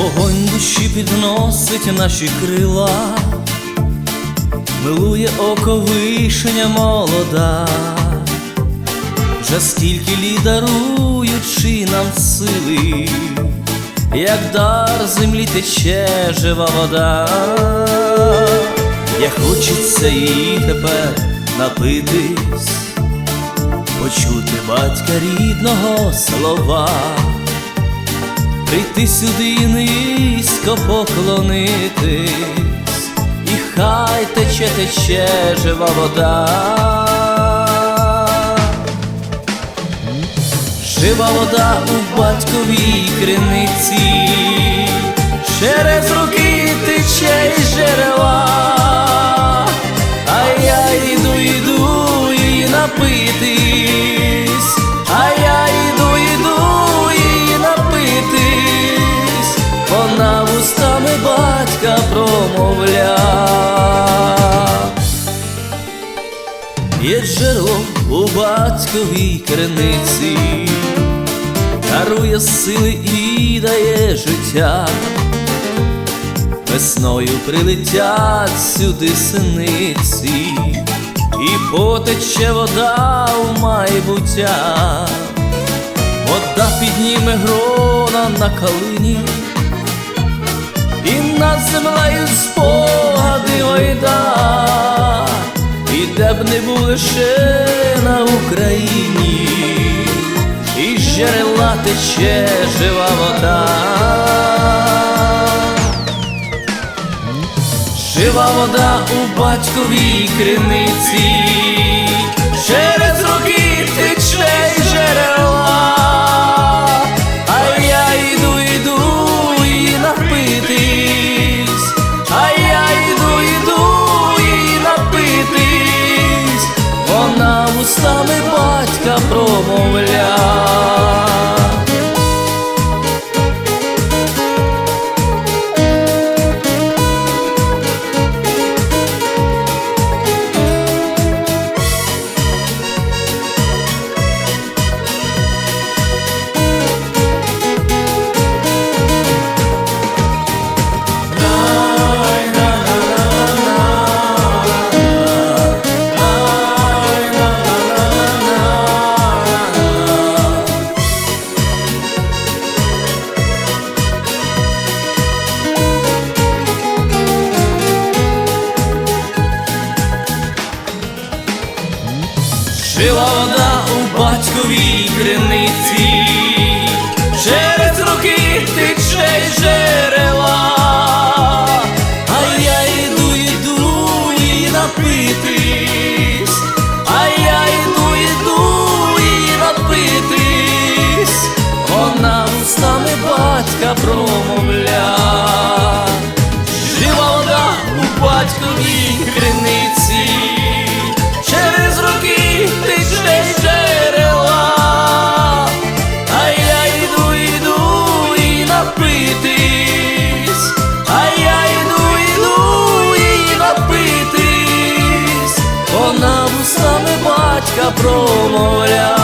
Вогонь душі підносить наші крила, милує око вишня молода, вже скільки літ даруючи нам сили, як дар землі тече жива вода, як хочеться її тепер напитись, почути батька рідного слова прийти сюди низько поклонитись, і хай тече, тече жива вода. Жива вода у батьковій криниці, через руки тече й джерела, Є джерело у батьковій криниці, дарує сили і дає життя, весною прилетять сюди синиці, і потече вода у майбуття, вода підніме грона на калині, і над землею спогади ойда, лише на Україні, і з джерела тече жива вода. Жива вода у батьковій криниці, устами батька промовля. Вода у батьковій криниці, через роки тече й джерела, а я йду, йду і напитись, а я йду, йду і напитись, вона устами батька промовля. Напитись,